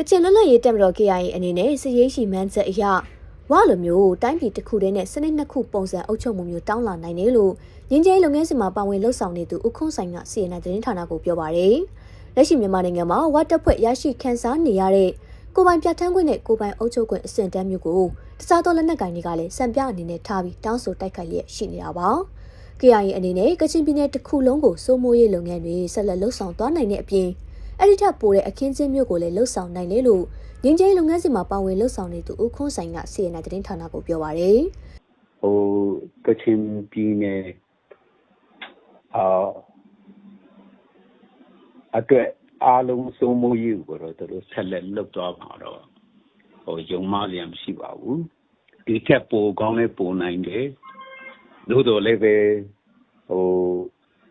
ကချင်လွတ်လပ်ရေးတပ်မတော် KIA အနေနဲ့စစ်ရေးရှိမှန်းချက်အရဝလိုမျိုးတိုင်းပြည်တစ်ခုတည်းနဲ့စနစ်နှစ်ခုပုံစံအုပ်ချုပ်မှုမျိုးတောင်းလာနိုင်တယ်လို့ငင်းကျဲလုပ်ငန်းစဉ်မှာပါဝင်လှုပ်ဆောင်နေသူဦးခွန်းဆိုင်က CNN သတင်းဌာနကိုပြောပါရယ်လက်ရှိမြန်မာနိုင်ငံမှာဝတ်တပ်ဖွဲ့ရရှိခန်းစားနေရတဲ့ကိုပိုင်ပြဋ္ဌာန်းခွင့်နဲ့ကိုပိုင်အုပ်ချုပ်ခွင့်အဆင့်တန်းမျိုးကိုတခြားသောလက်နက်ကိုင်တွေကလည်းစံပြအနေနဲ့ထားပြီးတောင်းဆိုတိုက်ခိုက်လျက်ရှိနေတာပါ KIA အနေနဲ့ကချင်ပြည်နယ်တစ်ခုလုံးကိုစိုးမိုးရေးလုပ်ငန်းတွေဆက်လက်လှုပ်ဆောင်သွားနိုင်တဲ့အပြင် အဲ့ဒီထက်ပိုတဲ့အခင်းကျင်းမျိုးကိုလည်းလှုပ်ဆောင်နိုင်တယ်လို့ငင်းကျင်းလုပ်ငန်းစဉ်မှာပါဝင်လှုပ်ဆောင်နေသူဦးခွန်းဆိုင်က CNN သတင်းဌာနကိုပြောပါရယ်ဟိုကချင်ပြည်နယ်အာအတွက်အားလုံးစုံမိုးရေးကိုတော့သူတို့ဆက်လက်လုပ်သွားမှာတော့ဟိုယုံမလျံမရှိပါဘူးဒီထက်ပိုကောင်းလဲပိုနိုင်တယ်သို့တော်လည်းပဲဟို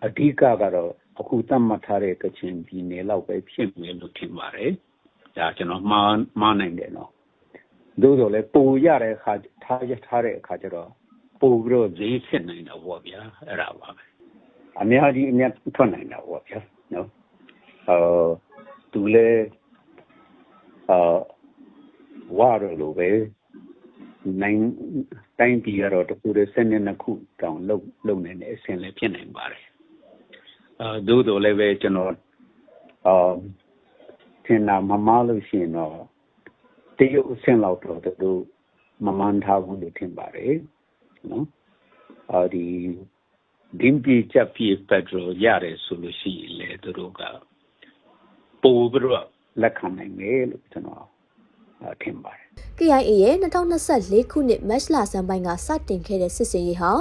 အဓိကကတော့ အခုသတ်မှတ်ထားတဲ့ကချင်ပြည်နယ်လောက်ပဲဖြစ်မယ်လို့ထင်ပါတယ်ဒါကျွန်တော်မှားမှားနိုင်တယ်နော်သို့တော်လည်းပိုရတဲ့အခါထားရထားတဲ့အခါကျတော့ပိုပြီးတော့ဈေးဖြစ်နိုင်တော့ဗောဗျာအဲ့ဒါပါပဲအများကြီးအများထွက်နိုင်တာဗောဗျာနော်အာသူလည်းအာဝါရလိုပဲနိုင်တိုင်းပြည်ကတော့တခုတည်းစနစ်နှစ်ခုတောင်လုံလုံနေတဲ့အဆင့်လည်းဖြစ်နိုင်ပါတယ် အာသို့တော်လည်းပဲကျွန်တော်အာထင်တာမမားလို့ရှိရင်တော့တရုတ်အဆင့်လောက်တော့သူတို့မမှန်ထားဘူးလို့ထင်ပါတယ်နော်အာဒီဒင်းပြချက်ပြပက်ထရိုရတယ်ဆိုလို့ရှိရင်လေသူတို့ကပို့ပြီးတော့လက်ခံနိုင်မယ်လို့ကျွန်တော်အာထင်ပါတယ် KIA ရဲ့2024ခုနှစ်မတ်လဆန်းပိုင်းကစတင်ခဲ့တဲ့စစ်စင်ရေးဟာ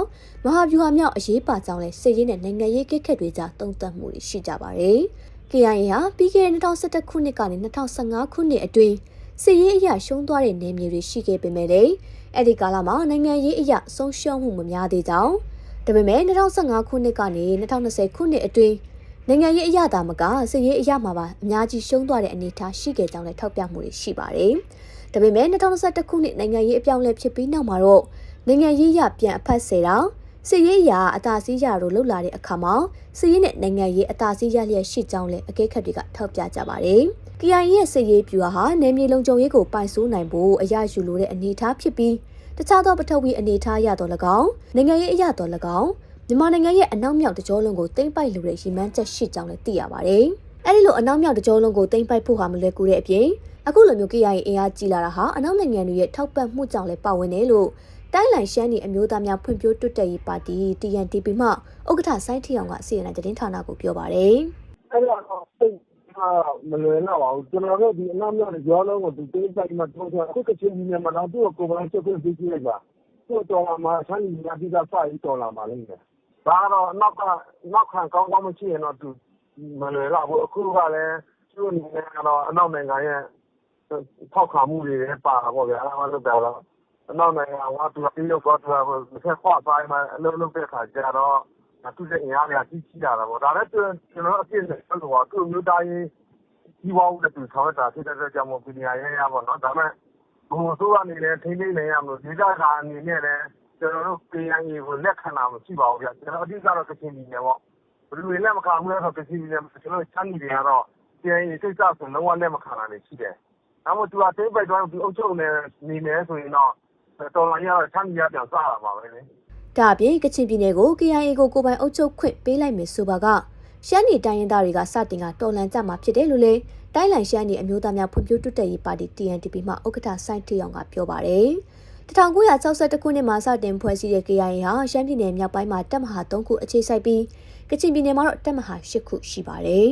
မဟာဗျူဟာမြောက်အရေးပါကြောင်းလဲစစ်ရေးနဲ့နိုင်ငံရေးကိစ္စတွေကြားတုံ့တက်မှုတွေရှိကြပါတယ်။ KIA ဟာပြီးခဲ့တဲ့2011ခုနှစ်ကနေ2015ခုနှစ်အတွင်းစစ်ရေးအရာရှုံးသွားတဲ့နေမြေတွေရှိခဲ့ပေမဲ့လည်းအဲ့ဒီကာလမှာနိုင်ငံရေးအရာဆုံးရှုံးမှုမများသေးကြောင်းဒါပေမဲ့2015ခုနှစ်ကနေ2020ခုနှစ်အတွင်းနိုင်ငံရေးအရာသာမကစစ်ရေးအရာမှာပါအများကြီးရှုံးသွားတဲ့အနေအထားရှိခဲ့ကြောင်းလည်းထောက်ပြမှုတွေရှိပါတယ်။ ဒါပေမဲ့2021ခုနှစ်နိုင်ငံရေးအပြောင်းအလဲဖြစ်ပြီးနောက်မှာတော့နိုင်ငံရေးရပြန်အဖက်ဆယ်တာစစ်ရေးရာအသာစီးရတို့လှုပ်လာတဲ့အခါမှာစစ်ရေးနဲ့နိုင်ငံရေးအသာစီးရလျက်ရှိကြောင်းလည်းအကဲခတ်တွေကထောက်ပြကြပါတယ်။ KIA ရဲ့စစ်ရေးပြူဟာနယ်မြေလုံခြုံရေးကိုပိုင်ဆိုးနိုင်ဖို့အရယူလိုတဲ့အနေအထားဖြစ်ပြီးတခြားသောပထဝီအနေအထားရတော့၎င်းနိုင်ငံရေးအရတော့၎င်းမြန်မာနိုင်ငံရဲ့အနောက်မြောက်တကြောလုံးကိုတိမ့်ပိုက်လိုတဲ့ရည်မှန်းချက်ရှိကြောင်းလည်းသိရပါတယ်။ အဲဒီလိုအနောက်မြောက်တကြောလုံးကိုတိမ့်ပိုက်ဖို့ဟာမလွယ်ကူတဲ့အပြင်အခုလိုမျိုး KIA အင်အားကြီးလာတာဟာအနောက်နိုင်ငံတွေရဲ့ထောက်ပံ့မှုကြောင့်လည်းပါဝင်တယ်လို့တိုင်းလိုင်ရှမ်းပြည်အမျိုးသားများဖွံ့ဖြိုးတိုးတက်ရေးပါတီ TNTP မှဥက္ကဋ္ဌစိုင်းထီအောင်ကစီရင်တဲ့သတင်းဌာနကိုပြောပါတယ်။အဲ့တော့စိတ်မလွယ်တော့ပါဘူးကျွန်တော်တို့ဒီအနောက်မြောက်တွေကြောလုံးကိုသူသိတိုက်မှတော့အခုကချင်းပြည်နယ်မှာတော့သူ့ကိုကိုယ်ပိုင်ချက်ခွင့်ပေးကြည့်လိုက်ပါသူ့တော်လာမှာဆန်းလီများပြီးသားစပြီးတော်လာမှာလိမ့်မယ်ဒါကတော့နောက်ကနောက်ခံကောင်းကောင်းမရှိရင်တော့သူ မလွယ်တော့ဘူး အခုကလည်း သူ့အနေနဲ့ကတော့ အနောက်နိုင်ငံရဲ့ ထောက်ခံမှုတွေလည်း ပါတာပေါ့ဗျာအဲ့ဒါမှလို့ပြောတော့အနောက်နိုင်ငံကသူကပြီးတော့တော့သူကတစ်ခါခွာပိုင်းမှာအလုံးလုံးတဲ့ခါကျတော့ သူ့ရဲ့ အင်အားတွေက ကြီးကြီးလာတာပေါ့ ဒါလည်း ကျွန်တော်တို့ အပြည့်နဲ့ဆိုတော့သူ့မျိုးသားရေးကြီးပွားဦးတဲ့သူ ဆောင်တာ ဖြစ်တဲ့အတွက်ကြောင့်မို့ပညာရေးရပါတော့ဒါပေမဲ့ဘုံဆိုးကနေလည်းထိမ့်သိမ့်နိုင်ရမလို့ဒေသကာအနေနဲ့လည်း ကျွန်တော်တို့ PNA ကို လက်ခံတာ မရှိပါဘူးဗျကျွန်တော်အဓိကတော့ ကချင်ပြည်နယ်ပေါ့ ဘယ်လိုလဲမခံဘူးလဲဆိုကချင်ပြည်နယ်ကျွန်တော်ချမ်းပြည်တွေကတော့ PNA စိတ်ဆဆိုလုံးဝလက်မခံတာလည်းရှိတယ် ဒါမှမဟုတ်သူကတိတ်ပိုက်တော့သူအုပ်ချုပ်နေနေမယ်ဆိုရင်တော့ တော်လာရတော့ချမ်းပြည်က ပြန်စားတာပါပဲလေ ဒါအပြင် ကချင်ပြည်နယ်ကို KIA ကို ကိုပိုင်အုပ်ချုပ်ခွင့်ပေးလိုက်မယ်ဆိုပါက ရှမ်းပြည်တိုင်းရင်းသားတွေက စတင်ကတော်လှန်ကြမှာဖြစ်တယ်လို့လေတိုင်းလိုင်ရှမ်းပြည်အမျိုးသားများဖွံ့ဖြိုးတိုးတက်ရေးပါတီ TNTP မှ ဥက္ကဋ္ဌ စိုင်းထေးအောင်က ပြောပါတယ် 1962ခုနှစ်မှာစတင်ဖွဲ့စည်းတဲ့ KIA ဟာရှမ်းပြည်နယ်မြောက်ပိုင်းမှာတပ်မဟာ3ခုအခြေစိုက်ပြီးကချင်ပြည်နယ်မှာတော့တပ်မဟာ10ခုရှိပါတယ်